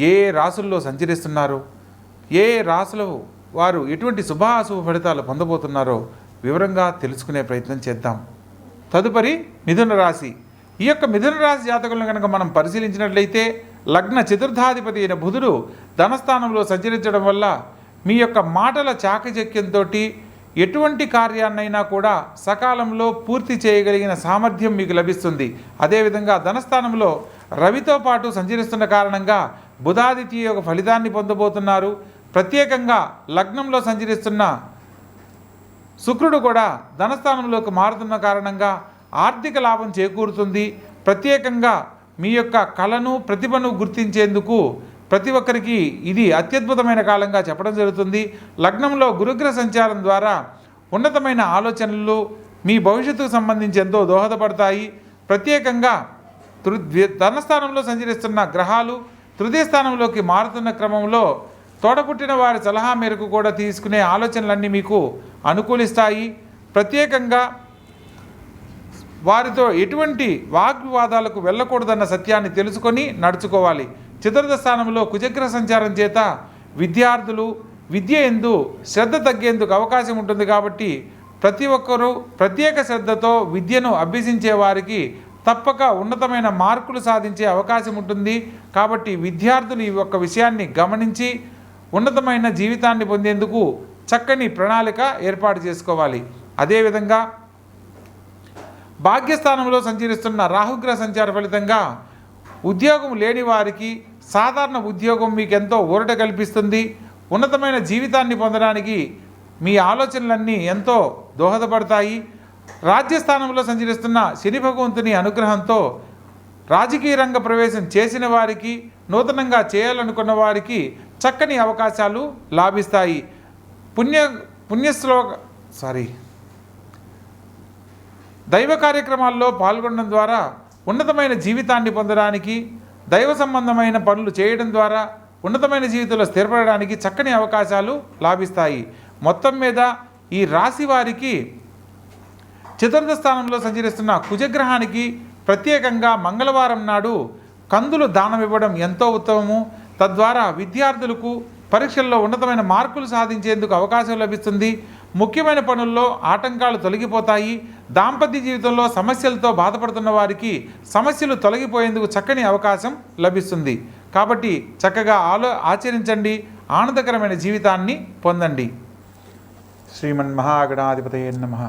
ఏ రాసుల్లో సంచరిస్తున్నారో? ఏ రాసులు వారు ఎటువంటి శుభాశుభ ఫలితాలు పొందబోతున్నారో వివరంగా తెలుసుకునే ప్రయత్నం చేద్దాం. తదుపరి మిథున రాశి. ఈ యొక్క మిథున రాశి జాతకులను కనుక మనం పరిశీలించినట్లయితే లగ్న చతుర్థాధిపతి అయిన బుధుడు ధనస్థానంలో సంచరించడం వల్ల మీ యొక్క మాటల చాకచక్యంతో ఎటువంటి కార్యాన్నైనా కూడా సకాలంలో పూర్తి చేయగలిగిన సామర్థ్యం మీకు లభిస్తుంది. అదేవిధంగా ధనస్థానంలో రవితో పాటు సంచరిస్తున్న కారణంగా బుధాదిత్య యొక్క ఫలితాన్ని పొందబోతున్నారు. ప్రత్యేకంగా లగ్నంలో సంచరిస్తున్న శుక్రుడు కూడా ధనస్థానంలోకి మారుతున్న కారణంగా ఆర్థిక లాభం చేకూరుతుంది. ప్రత్యేకంగా మీ యొక్క కళను ప్రతిభను గుర్తించేందుకు ప్రతి ఒక్కరికి ఇది అత్యద్భుతమైన కాలంగా చెప్పడం జరుగుతుంది. లగ్నంలో గురుగ్రహ సంచారం ద్వారా ఉన్నతమైన ఆలోచనలు మీ భవిష్యత్తుకు సంబంధించి ఎంతో దోహదపడతాయి. ప్రత్యేకంగా తృ ధనస్థానంలో సంచరిస్తున్న గ్రహాలు తృతీయ స్థానంలోకి మారుతున్న క్రమంలో తోడపుట్టిన వారి సలహా మేరకు కూడా తీసుకునే ఆలోచనలన్నీ మీకు అనుకూలిస్తాయి. ప్రత్యేకంగా వారితో ఎటువంటి వాగ్వివాదాలకు వెళ్ళకూడదన్న సత్యాన్ని తెలుసుకొని నడుచుకోవాలి. చతుర్థ స్థానంలో కుజగ్ర సంచారం చేత విద్యార్థులు విద్య ఎందు శ్రద్ధ తగ్గేందుకు అవకాశం ఉంటుంది కాబట్టి ప్రతి ఒక్కరూ ప్రత్యేక శ్రద్ధతో విద్యను అభ్యసించే వారికి తప్పక ఉన్నతమైన మార్కులు సాధించే అవకాశం ఉంటుంది. కాబట్టి విద్యార్థులు ఈ యొక్క విషయాన్ని గమనించి ఉన్నతమైన జీవితాన్ని పొందేందుకు చక్కని ప్రణాళిక ఏర్పాటు చేసుకోవాలి. అదేవిధంగా భాగ్యస్థానంలో సంచరిస్తున్న రాహుగ్రహ సంచార ఫలితంగా ఉద్యోగం లేని వారికి సాధారణ ఉద్యోగం మీకు ఎంతో ఊరట కల్పిస్తుంది. ఉన్నతమైన జీవితాన్ని పొందడానికి మీ ఆలోచనలన్నీ ఎంతో దోహదపడతాయి. రాజ్యస్థానంలో సంచరిస్తున్న శని భగవంతుని అనుగ్రహంతో రాజకీయ రంగ ప్రవేశం చేసిన వారికి నూతనంగా చేయాలనుకున్న వారికి చక్కని అవకాశాలు లాభిస్తాయి. పుణ్య పుణ్యశ్లోక సారీ. దైవ కార్యక్రమాల్లో పాల్గొనడం ద్వారా ఉన్నతమైన జీవితాన్ని పొందడానికి దైవ సంబంధమైన పనులు చేయడం ద్వారా ఉన్నతమైన జీవితంలో స్థిరపడడానికి చక్కని అవకాశాలు లాభిస్తాయి. మొత్తం మీద ఈ రాశి వారికి చతుర్థ స్థానంలో సంచరిస్తున్న కుజగ్రహానికి ప్రత్యేకంగా మంగళవారం నాడు కందులు దానం ఇవ్వడం ఎంతో ఉత్తమము. తద్వారా విద్యార్థులకు పరీక్షల్లో ఉన్నతమైన మార్కులు సాధించేందుకు అవకాశం లభిస్తుంది. ముఖ్యమైన పనుల్లో ఆటంకాలు తొలగిపోతాయి. దాంపత్య జీవితంలో సమస్యలతో బాధపడుతున్న వారికి సమస్యలు తొలగిపోయేందుకు చక్కని అవకాశం లభిస్తుంది. కాబట్టి చక్కగా ఆలో ఆచరించండి. ఆనందకరమైన జీవితాన్ని పొందండి. శ్రీమన్ శ్రీమన్మహాగణాధిపతయే నమ.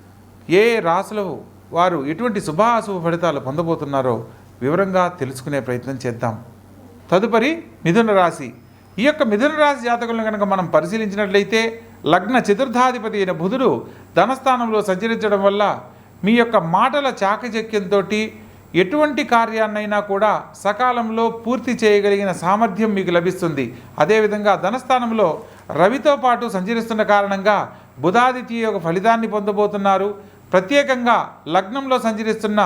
ఏ ఏ రాసులు వారు ఎటువంటి శుభ అశుభ ఫలితాలు పొందబోతున్నారో వివరంగా తెలుసుకునే ప్రయత్నం చేద్దాం. తదుపరి మిథున రాశి. ఈ యొక్క మిథున రాశి జాతకులను కనుక మనం పరిశీలించినట్లయితే లగ్న చతుర్థాధిపతి అయిన బుధుడు ధనస్థానంలో సంచరించడం వల్ల మీ యొక్క మాటల చాకచక్యంతో ఎటువంటి కార్యాన్నైనా కూడా సకాలంలో పూర్తి చేయగలిగిన సామర్థ్యం మీకు లభిస్తుంది. అదేవిధంగా ధనస్థానంలో రవితో పాటు సంచరిస్తున్న కారణంగా బుధాదిత్య యొక్క ఫలితాన్ని పొందబోతున్నారు. ప్రత్యేకంగా లగ్నంలో సంచరిస్తున్న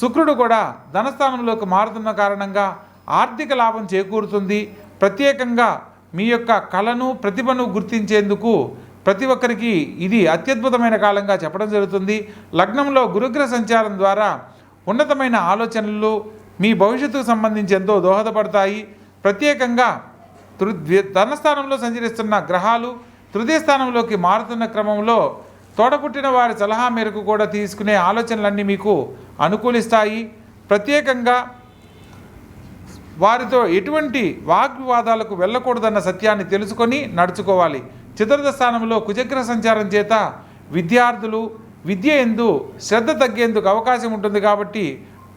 శుక్రుడు కూడా ధనస్థానంలోకి మారుతున్న కారణంగా ఆర్థిక లాభం చేకూరుతుంది. ప్రత్యేకంగా మీ యొక్క కళను ప్రతిభను గుర్తించేందుకు ప్రతి ఒక్కరికి ఇది అత్యద్భుతమైన కాలంగా చెప్పడం జరుగుతుంది. లగ్నంలో గురుగ్రహ సంచారం ద్వారా ఉన్నతమైన ఆలోచనలు మీ భవిష్యత్తుకు సంబంధించి ఎంతో దోహదపడతాయి. ప్రత్యేకంగా తృ ధనస్థానంలో సంచరిస్తున్న గ్రహాలు తృతీయ స్థానంలోకి మారుతున్న క్రమంలో తోడపుట్టిన వారి సలహా మేరకు కూడా తీసుకునే ఆలోచనలన్నీ మీకు అనుకూలిస్తాయి. ప్రత్యేకంగా వారితో ఎటువంటి వాగ్వివాదాలకు వెళ్ళకూడదన్న సత్యాన్ని తెలుసుకొని నడుచుకోవాలి. చతుర్థ స్థానంలో కుజగ్రహ సంచారం చేత విద్యార్థులు విద్య ఎందు శ్రద్ధ తగ్గేందుకు అవకాశం ఉంటుంది కాబట్టి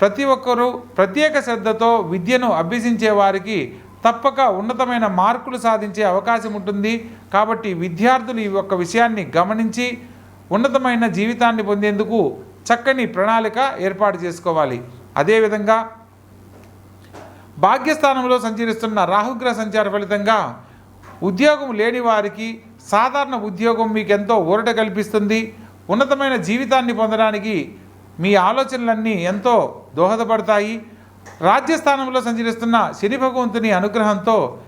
ప్రతి ఒక్కరూ ప్రత్యేక శ్రద్ధతో విద్యను అభ్యసించే వారికి తప్పక ఉన్నతమైన మార్కులు సాధించే అవకాశం ఉంటుంది. కాబట్టి విద్యార్థులు ఈ యొక్క విషయాన్ని గమనించి ఉన్నతమైన జీవితాన్ని పొందేందుకు చక్కని ప్రణాళిక ఏర్పాటు చేసుకోవాలి. అదేవిధంగా భాగ్యస్థానంలో సంచరిస్తున్న రాహుగ్రహ సంచార ఫలితంగా ఉద్యోగం లేని వారికి సాధారణ ఉద్యోగం మీకు ఎంతో ఊరట కల్పిస్తుంది. ఉన్నతమైన జీవితాన్ని పొందడానికి మీ ఆలోచనలన్నీ ఎంతో దోహదపడతాయి. రాజ్యస్థానంలో సంచరిస్తున్న శని భగవంతుని అనుగ్రహంతో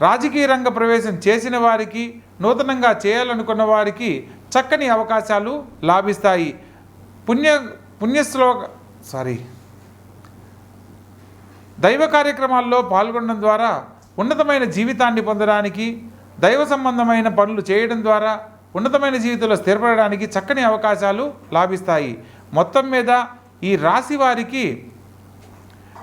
రాజకీయ రంగ ప్రవేశం చేసిన వారికి నూతనంగా చేయాలనుకున్న వారికి చక్కని అవకాశాలు లాభిస్తాయి. పుణ్య పుణ్యశ్లోక సారీ. దైవ కార్యక్రమాల్లో పాల్గొనడం ద్వారా ఉన్నతమైన జీవితాన్ని పొందడానికి దైవ సంబంధమైన పనులు చేయడం ద్వారా ఉన్నతమైన జీవితంలో స్థిరపడడానికి చక్కని అవకాశాలు లాభిస్తాయి. మొత్తం మీద ఈ రాశి వారికి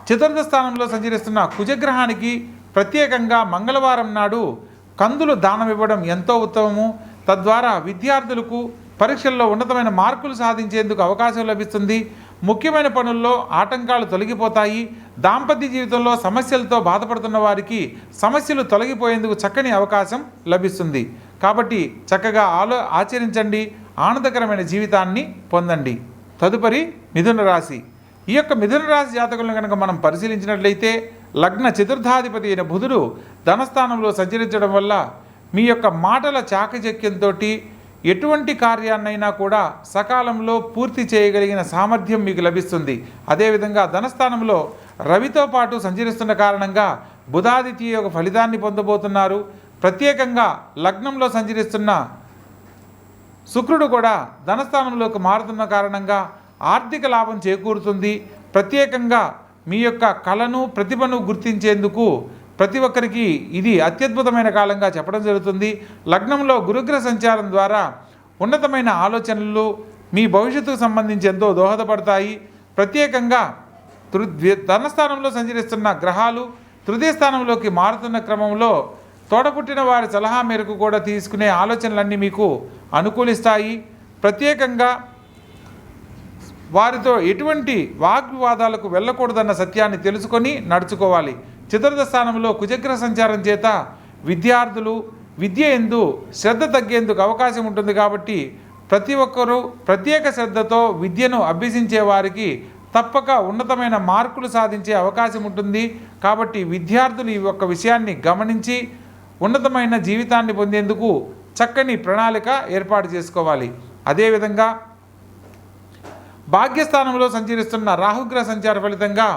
చతుర్థ స్థానంలో సంచరిస్తున్న కుజగ్రహానికి ప్రత్యేకంగా మంగళవారం నాడు కందులు దానం ఇవ్వడం ఎంతో ఉత్తమము. తద్వారా విద్యార్థులకు పరీక్షల్లో ఉన్నతమైన మార్కులు సాధించేందుకు అవకాశం లభిస్తుంది. ముఖ్యమైన పనుల్లో ఆటంకాలు తొలగిపోతాయి. దాంపత్య జీవితంలో సమస్యలతో బాధపడుతున్న వారికి సమస్యలు తొలగిపోయేందుకు చక్కని అవకాశం లభిస్తుంది. కాబట్టి చక్కగా ఆలో ఆచరించండి. ఆనందకరమైన జీవితాన్ని పొందండి. తదుపరి మిథున రాశి. ఈ యొక్క మిథున రాశి జాతకులను కనుక మనం పరిశీలించినట్లయితే లగ్న చతుర్థాధిపతి అయిన బుధుడు ధనస్థానంలో సంచరించడం వల్ల మీ యొక్క మాటల చాకచక్యంతో ఎటువంటి కార్యాన్నైనా కూడా సకాలంలో పూర్తి చేయగలిగిన సామర్థ్యం మీకు లభిస్తుంది. అదేవిధంగా ధనస్థానంలో రవితో పాటు సంచరిస్తున్న కారణంగా బుధాదిత్య యొక్క ఫలితాన్ని పొందబోతున్నారు. ప్రత్యేకంగా లగ్నంలో సంచరిస్తున్న శుక్రుడు కూడా ధనస్థానంలోకి మారుతున్న కారణంగా ఆర్థిక లాభం చేకూరుతుంది. ప్రత్యేకంగా మీ యొక్క కళను ప్రతిభను గుర్తించేందుకు ప్రతి ఒక్కరికి ఇది అత్యద్భుతమైన కాలంగా చెప్పడం జరుగుతుంది. లగ్నంలో గురుగ్రహ సంచారం ద్వారా ఉన్నతమైన ఆలోచనలు మీ భవిష్యత్తుకు సంబంధించి ఎంతో దోహదపడతాయి. ప్రత్యేకంగా తృ ధనస్థానంలో సంచరిస్తున్న గ్రహాలు తృతీయ స్థానంలోకి మారుతున్న క్రమంలో తోడపుట్టిన వారి సలహా మేరకు కూడా తీసుకునే ఆలోచనలన్నీ మీకు అనుకూలిస్తాయి. ప్రత్యేకంగా వారితో ఎటువంటి వాగ్వివాదాలకు వెళ్ళకూడదన్న సత్యాన్ని తెలుసుకొని నడుచుకోవాలి. చతుర్థ స్థానంలో కుజగ్ర సంచారం చేత విద్యార్థులు విద్య ఎందు శ్రద్ధ తగ్గేందుకు అవకాశం ఉంటుంది కాబట్టి ప్రతి ఒక్కరూ ప్రత్యేక శ్రద్ధతో విద్యను అభ్యసించే వారికి తప్పక ఉన్నతమైన మార్కులు సాధించే అవకాశం ఉంటుంది. కాబట్టి విద్యార్థులు ఈ యొక్క విషయాన్ని గమనించి ఉన్నతమైన జీవితాన్ని పొందేందుకు చక్కని ప్రణాళిక ఏర్పాటు చేసుకోవాలి. అదేవిధంగా భాగ్యస్థానంలో సంచరిస్తున్న రాహుగ్రహ సంచార ఫలితంగా